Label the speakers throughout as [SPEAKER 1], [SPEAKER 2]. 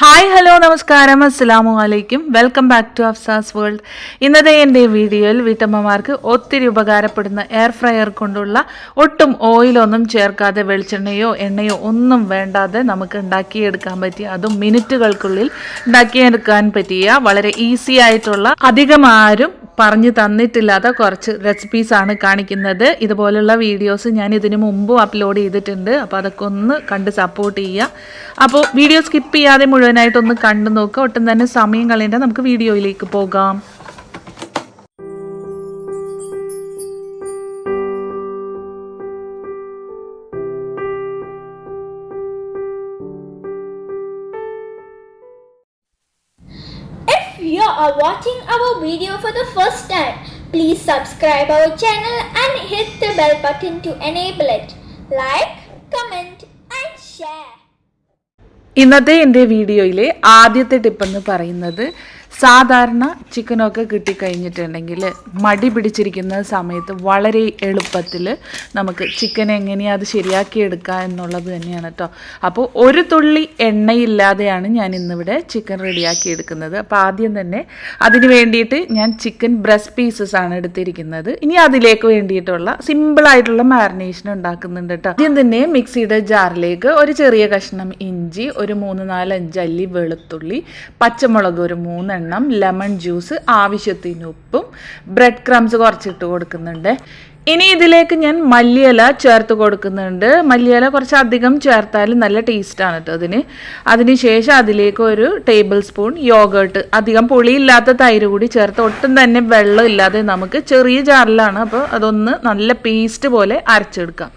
[SPEAKER 1] Hi hello നമസ്കാരം. അസ്സാമു അലൈക്കും. Welcome back to Afsa's world ഇന്നത്തെ എന്റെ വീഡിയോയിൽ വീട്ടമ്മമാർക്ക് ഒത്തിരി ഉപകാരപ്പെടുന്ന എയർ ഫ്രയർ കൊണ്ടുള്ള ഒട്ടും ഓയിലൊന്നും ചേർക്കാതെ വെളിച്ചെണ്ണയോ എണ്ണയോ ഒന്നും വേണ്ടാതെ നമുക്ക് ഉണ്ടാക്കിയെടുക്കാൻ പറ്റിയ അതും മിനിറ്റുകൾക്കുള്ളിൽ ഉണ്ടാക്കിയെടുക്കാൻ പറ്റിയ വളരെ ഈസി ആയിട്ടുള്ള അധികം ആരും പറഞ്ഞു തന്നിട്ടില്ലാത്ത കുറച്ച് റെസിപ്പീസ് ആണ് കാണിക്കുന്നത്. ഇതുപോലുള്ള വീഡിയോസ് ഞാൻ ഇതിനു മുമ്പും അപ്ലോഡ് ചെയ്തിട്ടുണ്ട്. അപ്പോൾ അതൊക്കെ ഒന്ന് കണ്ട് സപ്പോർട്ട് ചെയ്യുക. അപ്പോൾ വീഡിയോ സ്കിപ്പ് ചെയ്യാതെ മുഴുവനായിട്ടൊന്ന് കണ്ടു നോക്കുക. ഒട്ടും തന്നെ സമയം കളയേണ്ട. നമുക്ക് വീഡിയോയിലേക്ക് പോകാം.
[SPEAKER 2] Watching our video for the first time, please subscribe our channel and hit the bell button to enable it. Like, comment and share.
[SPEAKER 1] ഇന്നത്തെ എന്റെ വീഡിയോയിലെ ആദ്യത്തെ ടിപ്പെന്ന് പറയുന്നത് സാധാരണ ചിക്കനൊക്കെ കിട്ടിക്കഴിഞ്ഞിട്ടുണ്ടെങ്കിൽ മടി പിടിച്ചിരിക്കുന്ന സമയത്ത് വളരെ എളുപ്പത്തിൽ നമുക്ക് ചിക്കൻ എങ്ങനെയാണ് അത് ശരിയാക്കിയെടുക്കുക എന്നുള്ളത് തന്നെയാണ് കേട്ടോ. അപ്പോൾ ഒരു തുള്ളി എണ്ണയില്ലാതെയാണ് ഞാൻ ഇന്നിവിടെ ചിക്കൻ റെഡിയാക്കി എടുക്കുന്നത്. അപ്പോൾ ആദ്യം തന്നെ അതിന് വേണ്ടിയിട്ട് ഞാൻ ചിക്കൻ ബ്രസ്റ്റ് പീസസ് ആണ് എടുത്തിരിക്കുന്നത്. ഇനി അതിലേക്ക് വേണ്ടിയിട്ടുള്ള സിമ്പിളായിട്ടുള്ള മാരിനേഷൻ ഉണ്ടാക്കുന്നുണ്ട് കേട്ടോ. ആദ്യം തന്നെ മിക്സിയുടെ ജാറിലേക്ക് ഒരു ചെറിയ കഷ്ണം ഇഞ്ചി ഒരു മൂന്ന് നാല് അഞ്ച് അല്ലി വെളുത്തുള്ളി പച്ചമുളക് ഒരു മൂന്നെണ്ണം ലെമൺ ജ്യൂസ് ആവശ്യത്തിന് ഉപ്പും ബ്രെഡ് ക്രംസ് കുറച്ചിട്ട് കൊടുക്കുന്നുണ്ട്. ഇനി ഇതിലേക്ക് ഞാൻ മല്ലിയില ചേർത്ത് കൊടുക്കുന്നുണ്ട്. മല്ലിയില കുറച്ച് അധികം ചേർത്താൽ നല്ല ടേസ്റ്റാണ് കേട്ടോ അതിന്. അതിനുശേഷം അതിലേക്ക് ഒരു ടേബിൾ സ്പൂൺ യോഗേർട്ട് അധികം പുളിയില്ലാത്ത തൈര് കൂടി ചേർത്ത് ഒട്ടും തന്നെ വെള്ളം ഇല്ലാതെ നമുക്ക് ചെറിയ ജാറിലാണ്. അപ്പോൾ അതൊന്ന് നല്ല പേസ്റ്റ് പോലെ അരച്ചെടുക്കാം.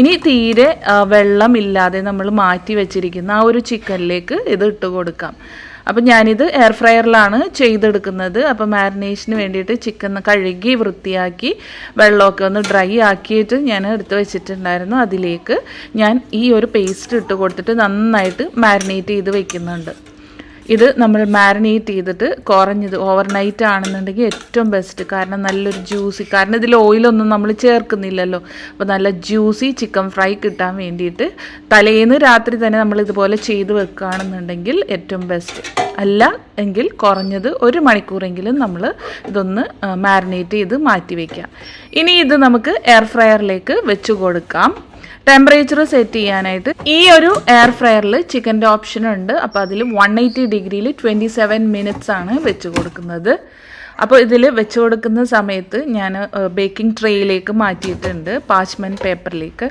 [SPEAKER 1] ഇനി തീരെ വെള്ളമില്ലാതെ നമ്മൾ മാറ്റി വെച്ചിരിക്കുന്ന ആ ഒരു ചിക്കനിലേക്ക് ഇത് ഇട്ട് കൊടുക്കാം. അപ്പം ഞാനിത് എയർ ഫ്രയറിലാണ് ചെയ്തെടുക്കുന്നത്. അപ്പം മാരിനേഷന് വേണ്ടിയിട്ട് ചിക്കൻ കഴുകി വൃത്തിയാക്കി വെള്ളമൊക്കെ ഒന്ന് ഡ്രൈ ആക്കിയിട്ട് ഞാൻ എടുത്ത് വെച്ചിട്ടുണ്ടായിരുന്നു. അതിലേക്ക് ഞാൻ ഈ ഒരു പേസ്റ്റ് ഇട്ട് കൊടുത്തിട്ട് നന്നായിട്ട് മാരിനേറ്റ് ചെയ്ത് വെക്കുന്നുണ്ട്. ഇത് നമ്മൾ മാരിനേറ്റ് ചെയ്തിട്ട് കുറഞ്ഞത് ഓവർനൈറ്റ് ആണെന്നുണ്ടെങ്കിൽ ഏറ്റവും ബെസ്റ്റ് കാരണം നല്ലൊരു ജ്യൂസി കാരണം ഇതിൽ ഓയിലൊന്നും നമ്മൾ ചേർക്കുന്നില്ലല്ലോ. അപ്പോൾ നല്ല ജ്യൂസി ചിക്കൻ ഫ്രൈ കിട്ടാൻ വേണ്ടിയിട്ട് തലേന്ന് രാത്രി തന്നെ നമ്മൾ ഇതുപോലെ ചെയ്ത് വെക്കുകയാണെന്നുണ്ടെങ്കിൽ ഏറ്റവും ബെസ്റ്റ് അല്ല എങ്കിൽ കുറഞ്ഞത് ഒരു മണിക്കൂറെങ്കിലും നമ്മൾ ഇതൊന്ന് മാരിനേറ്റ് ചെയ്ത് മാറ്റി വയ്ക്കാം ഇനി ഇത് നമുക്ക് എയർ ഫ്രയറിലേക്ക് വെച്ച് കൊടുക്കാം. ടെമ്പറേച്ചർ സെറ്റ് ചെയ്യാനായിട്ട് ഈ ഒരു എയർ ഫ്രയറിൽ ചിക്കന്റെ ഓപ്ഷൻ ഉണ്ട്. അപ്പോൾ അതിൽ വൺ എയ്റ്റി ഡിഗ്രിയിൽ ട്വന്റി സെവൻ മിനിറ്റ്സ് ആണ് വെച്ച് കൊടുക്കുന്നത്. അപ്പോൾ ഇതിൽ വെച്ച് കൊടുക്കുന്ന സമയത്ത് ഞാൻ ബേക്കിംഗ് ട്രേയിലേക്ക് മാറ്റിയിട്ടുണ്ട് പാച്ച്മെന്റ് പേപ്പറിലേക്ക്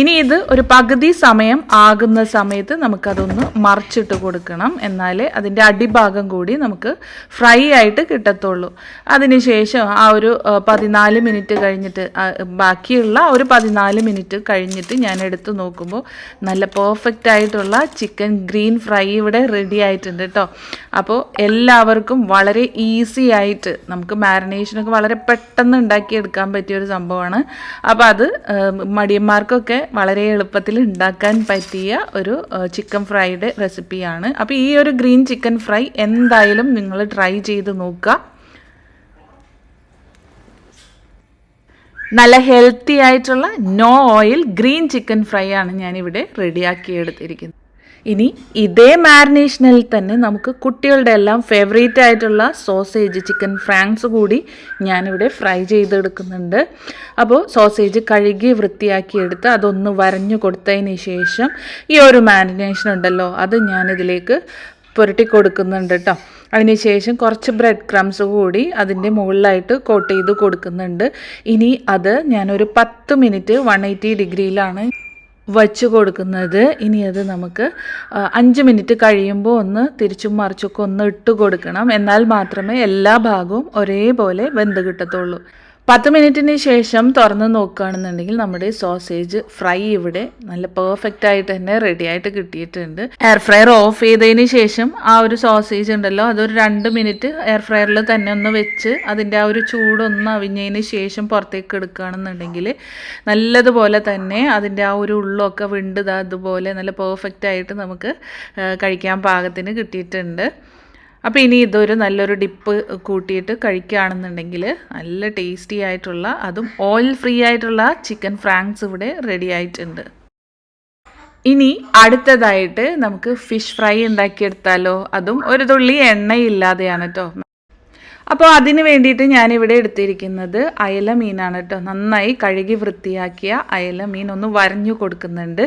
[SPEAKER 1] ഇനി ഇത് ഒരു പകുതി സമയം ആകുന്ന സമയത്ത് നമുക്കതൊന്ന് മറിച്ചിട്ട് കൊടുക്കണം. എന്നാലേ അതിന്റെ അടിഭാഗം കൂടി നമുക്ക് ഫ്രൈ ആയിട്ട് കിട്ടത്തുള്ളൂ. അതിനുശേഷം ആ ഒരു പതിനാല് മിനിറ്റ് കഴിഞ്ഞിട്ട് ബാക്കിയുള്ള ഒരു പതിനാല് മിനിറ്റ് കഴിഞ്ഞിട്ട് ഞാൻ എടുത്ത് നോക്കുമ്പോൾ നല്ല പെർഫെക്റ്റ് ആയിട്ടുള്ള ചിക്കൻ ഗ്രീൻ ഫ്രൈ ഇവിടെ റെഡി ആയിട്ടുണ്ട് കേട്ടോ അപ്പോൾ എല്ലാവർക്കും വളരെ ഈസി ആയിട്ട് നമുക്ക് മാരിനേഷനൊക്കെ വളരെ പെട്ടെന്ന് ഉണ്ടാക്കിയെടുക്കാൻ പറ്റിയ ഒരു സംഭവമാണ്. അപ്പോൾ അത് മടിയന്മാർക്കൊക്കെ വളരെ എളുപ്പത്തിൽ ഉണ്ടാക്കാൻ പറ്റിയ ഒരു ചിക്കൻ ഫ്രൈയുടെ റെസിപ്പിയാണ് അപ്പോൾ ഈ ഒരു ഗ്രീൻ ചിക്കൻ ഫ്രൈ എന്തായാലും നിങ്ങൾ ട്രൈ ചെയ്ത് നോക്കുക. നല്ല ഹെൽത്തി ആയിട്ടുള്ള no oil green chicken fry ആണ് ഞാനിവിടെ റെഡിയാക്കി എടുത്തിരിക്കുന്നത് ഇനി ഇതേ മാരിനേഷനിൽ തന്നെ നമുക്ക് കുട്ടികളുടെ എല്ലാം ഫേവറേറ്റ് ആയിട്ടുള്ള സോസേജ് ചിക്കൻ ഫ്രാങ്ക്സ് കൂടി ഞാനിവിടെ ഫ്രൈ ചെയ്തെടുക്കുന്നുണ്ട്. അപ്പോൾ സോസേജ് കഴുകി വൃത്തിയാക്കി എടുത്ത് അതൊന്ന് വരഞ്ഞു കൊടുത്തതിന് ശേഷം ഈ ഒരു മാരിനേഷൻ ഉണ്ടല്ലോ അത് ഞാനിതിലേക്ക് പുരട്ടി കൊടുക്കുന്നുണ്ട് കേട്ടോ അതിനുശേഷം കുറച്ച് ബ്രെഡ് ക്രംസ് കൂടി അതിന്റെ മുകളിലായിട്ട് കോട്ട് ചെയ്ത് കൊടുക്കുന്നുണ്ട്. ഇനി അത് ഞാനൊരു പത്ത് മിനിറ്റ് വൺ എയ്റ്റി ഡിഗ്രിയിലാണ് വച്ച് കൊടുക്കുന്നത്. ഇനി അത് നമുക്ക് അഞ്ച് മിനിറ്റ് കഴിയുമ്പോൾ ഒന്ന് തിരിച്ചും മറിച്ചൊക്കെ ഒന്ന് ഇട്ട് കൊടുക്കണം. എന്നാൽ മാത്രമേ എല്ലാ ഭാഗവും ഒരേപോലെ വെന്ത് കിട്ടത്തുള്ളൂ. പത്ത് മിനിറ്റിന് ശേഷം തുറന്ന് നോക്കുകയാണെന്നുണ്ടെങ്കിൽ നമ്മുടെ സോസേജ് ഫ്രൈ ഇവിടെ നല്ല പെർഫെക്റ്റ് ആയിട്ട് തന്നെ റെഡി ആയിട്ട് കിട്ടിയിട്ടുണ്ട്. എയർ ഫ്രയർ ഓഫ് ചെയ്തതിന് ശേഷം ആ ഒരു സോസേജ് ഉണ്ടല്ലോ അതൊരു രണ്ട് മിനിറ്റ് എയർ ഫ്രയറിൽ തന്നെ ഒന്ന് വെച്ച് അതിന്റെ ആ ഒരു ചൂടൊന്ന് അവിഞ്ഞതിന് ശേഷം പുറത്തേക്ക് എടുക്കുകയാണെന്നുണ്ടെങ്കിൽ നല്ലതുപോലെ തന്നെ അതിന്റെ ആ ഒരു ഉള്ളൊക്കെ വിണ്ടത് അതുപോലെ നല്ല പെർഫെക്റ്റ് ആയിട്ട് നമുക്ക് കഴിക്കാൻ പാകത്തിന് കിട്ടിയിട്ടുണ്ട്. അപ്പോൾ ഇനി ഇതൊരു നല്ലൊരു ഡിപ്പ് കൂട്ടിയിട്ട് കഴിക്കുകയാണെന്നുണ്ടെങ്കിൽ നല്ല ടേസ്റ്റി ആയിട്ടുള്ള അതും ഓയിൽ ഫ്രീ ആയിട്ടുള്ള ചിക്കൻ ഫ്രാങ്ക്സ് ഇവിടെ റെഡി ആയിട്ടുണ്ട്. ഇനി അടുത്തതായിട്ട് നമുക്ക് ഫിഷ് ഫ്രൈ ഉണ്ടാക്കിയെടുത്താലോ? അതും ഒരു തുള്ളി എണ്ണയില്ലാതെയാണ് കേട്ടോ അപ്പോൾ അതിന് വേണ്ടിയിട്ട് ഞാനിവിടെ എടുത്തിരിക്കുന്നത് അയല മീനാണ് കേട്ടോ. നന്നായി കഴുകി വൃത്തിയാക്കിയ അയല മീൻ ഒന്ന് വരഞ്ഞു കൊടുക്കുന്നുണ്ട്.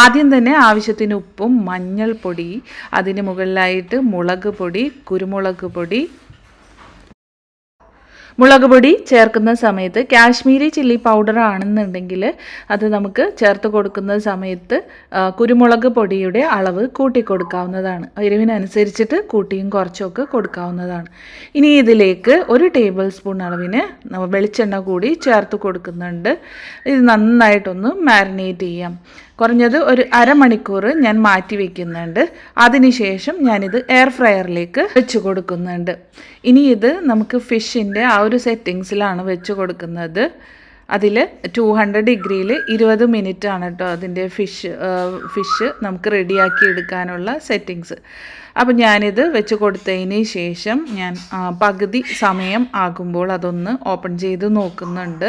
[SPEAKER 1] ആദ്യം തന്നെ ആവശ്യത്തിന് ഉപ്പും മഞ്ഞൾപ്പൊടി അതിന് മുകളിലായിട്ട് മുളക് പൊടി കുരുമുളക് പൊടി മുളക് പൊടി ചേർക്കുന്ന സമയത്ത് കാശ്മീരി ചില്ലി പൗഡർ ആണെന്നുണ്ടെങ്കിൽ അത് നമുക്ക് ചേർത്ത് കൊടുക്കുന്ന സമയത്ത് കുരുമുളക് പൊടിയുടെ അളവ് കൂട്ടി കൊടുക്കാവുന്നതാണ് എരിവിനനുസരിച്ചിട്ട് കൂട്ടിയും കുറച്ചൊക്കെ കൊടുക്കാവുന്നതാണ്. ഇനി ഇതിലേക്ക് ഒരു ടേബിൾ സ്പൂൺ അളവിന് വെളിച്ചെണ്ണ കൂടി ചേർത്ത് കൊടുക്കുന്നുണ്ട്. ഇത് നന്നായിട്ടൊന്ന് മാരിനേറ്റ് ചെയ്യാം. കുറഞ്ഞത് ഒരു അരമണിക്കൂർ ഞാൻ മാറ്റി വെക്കുന്നുണ്ട്. അതിനുശേഷം ഞാനിത് എയർ ഫ്രയറിലേക്ക് വെച്ച് കൊടുക്കുന്നുണ്ട്. ഇനി ഇത് നമുക്ക് ഫിഷിന്റെ ആ ഒരു സെറ്റിങ്സിലാണ് വെച്ച് കൊടുക്കുന്നത്. അതിൽ ടു ഹൺഡ്രഡ് ഡിഗ്രിയിൽ ഇരുപത് മിനിറ്റ് ആണ് കേട്ടോ അതിന്റെ ഫിഷ് ഫിഷ് നമുക്ക് റെഡിയാക്കി എടുക്കാനുള്ള സെറ്റിങ്സ് അപ്പോൾ ഞാനിത് വെച്ച് കൊടുത്തതിന് ശേഷം ഞാൻ പകുതി സമയം ആകുമ്പോൾ അതൊന്ന് ഓപ്പൺ ചെയ്ത് നോക്കുന്നുണ്ട്.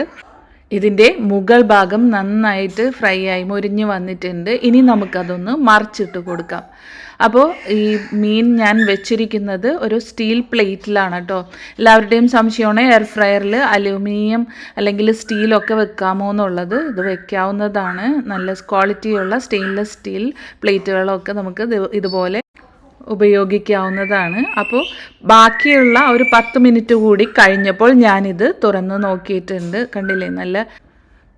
[SPEAKER 1] ഇതിന്റെ മുകൾ ഭാഗം നന്നായിട്ട് ഫ്രൈ ആയി മുരിഞ്ഞ് വന്നിട്ടുണ്ട്. ഇനി നമുക്കതൊന്ന് മറിച്ചിട്ട് കൊടുക്കാം. അപ്പോൾ ഈ മീൻ ഞാൻ വെച്ചിരിക്കുന്നത് ഒരു സ്റ്റീൽ പ്ലേറ്റിലാണ് കേട്ടോ. എല്ലാവരുടെയും സംശയമാണ് എയർ ഫ്രയറിൽ അലൂമിനിയം അല്ലെങ്കിൽ സ്റ്റീലൊക്കെ വെക്കാമോ എന്നുള്ളത്. ഇത് വെക്കാവുന്നതാണ്. നല്ല ക്വാളിറ്റിയുള്ള സ്റ്റെയിൻലെസ് സ്റ്റീൽ പ്ലേറ്റുകളൊക്കെ നമുക്ക് ഇതുപോലെ ഉപയോഗിക്കാവുന്നതാണ്. അപ്പോൾ ബാക്കിയുള്ള ഒരു പത്ത് മിനിറ്റ് കൂടി കഴിഞ്ഞപ്പോൾ ഞാനിത് തുറന്ന് നോക്കിയിട്ടുണ്ട്. കണ്ടില്ലേ? നല്ല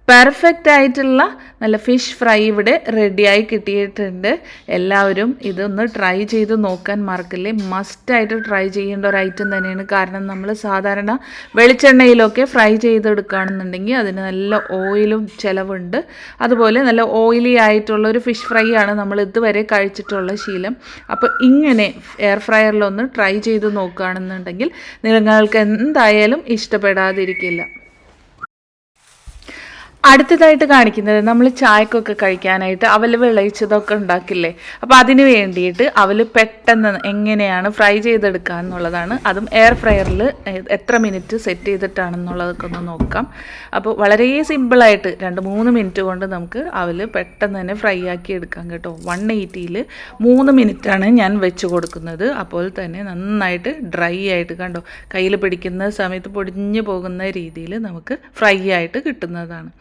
[SPEAKER 1] പെർഫെക്റ്റ് ആയിട്ടുള്ള നല്ല ഫിഷ് ഫ്രൈ ഇവിടെ റെഡിയായി കിട്ടിയിട്ടുണ്ട്. എല്ലാവരും ഇതൊന്ന് ട്രൈ ചെയ്ത് നോക്കാൻ മറക്കില്ലേ. മസ്റ്റായിട്ട് ട്രൈ ചെയ്യേണ്ട ഒരു ഐറ്റം തന്നെയാണ്. കാരണം നമ്മൾ സാധാരണ വെളിച്ചെണ്ണയിലൊക്കെ ഫ്രൈ ചെയ്തെടുക്കുകയാണെന്നുണ്ടെങ്കിൽ അതിന് നല്ല ഓയിലും ചിലവുണ്ട്. അതുപോലെ നല്ല ഓയിലി ആയിട്ടുള്ള ഒരു ഫിഷ് ഫ്രൈ ആണ് നമ്മൾ ഇതുവരെ കഴിച്ചിട്ടുള്ള ശീലം. അപ്പോൾ ഇങ്ങനെ എയർ ഫ്രയറിലൊന്ന് ട്രൈ ചെയ്ത് നോക്കുകയാണെന്നുണ്ടെങ്കിൽ നിങ്ങൾക്ക് എന്തായാലും ഇഷ്ടപ്പെടാതിരിക്കില്ല. അടുത്തതായിട്ട് കാണിക്കുന്നത് നമ്മൾ ചായക്കൊക്കെ കഴിക്കാനായിട്ട് അവൽ വിളയിച്ചതൊക്കെ ഉണ്ടാക്കില്ലേ? അപ്പോൾ അതിന് വേണ്ടിയിട്ട് അവൽ പെട്ടെന്ന് എങ്ങനെയാണ് ഫ്രൈ ചെയ്തെടുക്കുക എന്നുള്ളതാണ്. അതും എയർ ഫ്രയറിൽ എത്ര മിനിറ്റ് സെറ്റ് ചെയ്തിട്ടാണെന്നുള്ളതൊക്കെ ഒന്ന് നോക്കാം. അപ്പോൾ വളരെ സിമ്പിളായിട്ട് രണ്ട് മൂന്ന് മിനിറ്റ് കൊണ്ട് നമുക്ക് അവൽ പെട്ടെന്ന് തന്നെ ഫ്രൈ ആക്കി എടുക്കാം കേട്ടോ. വൺ എയ്റ്റിയിൽ മൂന്ന് മിനിറ്റാണ് ഞാൻ വെച്ച് കൊടുക്കുന്നത്. അപ്പോൾ തന്നെ നന്നായിട്ട് ഡ്രൈ ആയിട്ട് കണ്ടോ? കയ്യിൽ പിടിക്കുന്ന സമയത്ത് പൊടിഞ്ഞു പോകുന്ന രീതിയിൽ നമുക്ക് ഫ്രൈ ആയിട്ട് കിട്ടുന്നതാണ്.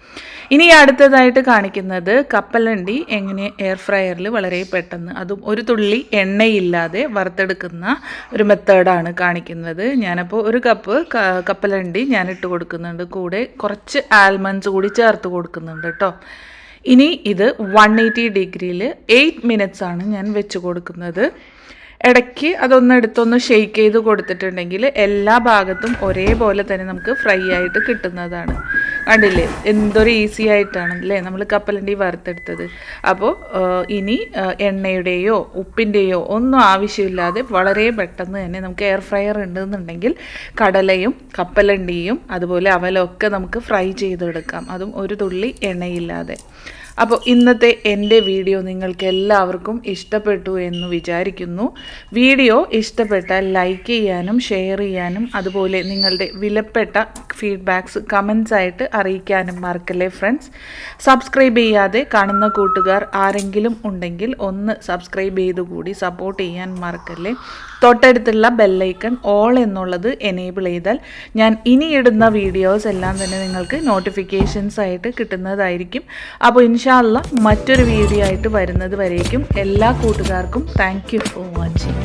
[SPEAKER 1] ഇനി അടുത്തതായിട്ട് കാണിക്കുന്നത് കപ്പലണ്ടി എങ്ങനെ എയർ ഫ്രയറിൽ വളരെ പെട്ടെന്ന് അതും ഒരു തുള്ളി എണ്ണയില്ലാതെ വറുത്തെടുക്കുന്ന ഒരു മെത്തേഡാണ് കാണിക്കുന്നത്. ഞാനപ്പോൾ ഒരു കപ്പ് കപ്പലണ്ടി ഞാൻ ഇട്ട് കൊടുക്കുന്നുണ്ട്. കൂടെ കുറച്ച് ആൽമണ്ട്സ് കൂടി ചേർത്ത് കൊടുക്കുന്നുണ്ട് കേട്ടോ ഇനി ഇത് വൺ എയ്റ്റി ഡിഗ്രിയിൽ എയ്റ്റ് മിനിറ്റ്സ് ആണ് ഞാൻ വെച്ച് കൊടുക്കുന്നത്. ഇടയ്ക്ക് അതൊന്ന് എടുത്തൊന്ന് ഷെയ്ക്ക് ചെയ്ത് കൊടുത്തിട്ടുണ്ടെങ്കിൽ എല്ലാ ഭാഗത്തും ഒരേപോലെ തന്നെ നമുക്ക് ഫ്രൈ ആയിട്ട് കിട്ടുന്നതാണ്. കണ്ടില്ലേ? എന്തൊരു ഈസി ആയിട്ടാണ് അല്ലേ നമ്മൾ കപ്പലണ്ടി വറുത്തെടുത്തത്. അപ്പോൾ ഇനി എണ്ണയുടെയോ ഉപ്പിന്റെയോ ഒന്നും ആവശ്യമില്ലാതെ വളരെ പെട്ടെന്ന് തന്നെ നമുക്ക് എയർ ഫ്രയർ ഉണ്ടെന്നുണ്ടെങ്കിൽ കടലയും കപ്പലണ്ടിയും അതുപോലെ അവലൊക്കെ നമുക്ക് ഫ്രൈ ചെയ്തെടുക്കാം. അതും ഒരു തുള്ളി എണ്ണയില്ലാതെ. അപ്പോൾ ഇന്നത്തെ എന്റെ വീഡിയോ നിങ്ങൾക്ക് എല്ലാവർക്കും ഇഷ്ടപ്പെട്ടു എന്ന് വിചാരിക്കുന്നു. വീഡിയോ ഇഷ്ടപ്പെട്ടാൽ ലൈക്ക് ചെയ്യാനും ഷെയർ ചെയ്യാനും അതുപോലെ നിങ്ങളുടെ വിലപ്പെട്ട ഫീഡ്ബാക്ക്സ് കമൻസ് ആയിട്ട് അറിയിക്കാനും മറക്കല്ലേ ഫ്രണ്ട്സ്? സബ്സ്ക്രൈബ് ചെയ്യാതെ കാണുന്ന കൂട്ടുകാർ ആരെങ്കിലും ഉണ്ടെങ്കിൽ ഒന്ന് സബ്സ്ക്രൈബ് ചെയ്തുകൂടി സപ്പോർട്ട് ചെയ്യാൻ മറക്കല്ലേ? തൊട്ടടുത്തുള്ള ബെല്ലൈക്കൺ ഓൾ എന്നുള്ളത് എനേബിൾ ചെയ്താൽ ഞാൻ ഇനി ഇടുന്ന വീഡിയോസ് എല്ലാം തന്നെ നിങ്ങൾക്ക് നോട്ടിഫിക്കേഷൻസ് ആയിട്ട് കിട്ടുന്നതായിരിക്കും. അപ്പോൾ ഇൻഷാല്ല മറ്റൊരു വീഡിയോ ആയിട്ട് വരുന്നത് വരേക്കും. എല്ലാ കൂട്ടുകാർക്കും താങ്ക് ഫോർ വാച്ചിങ്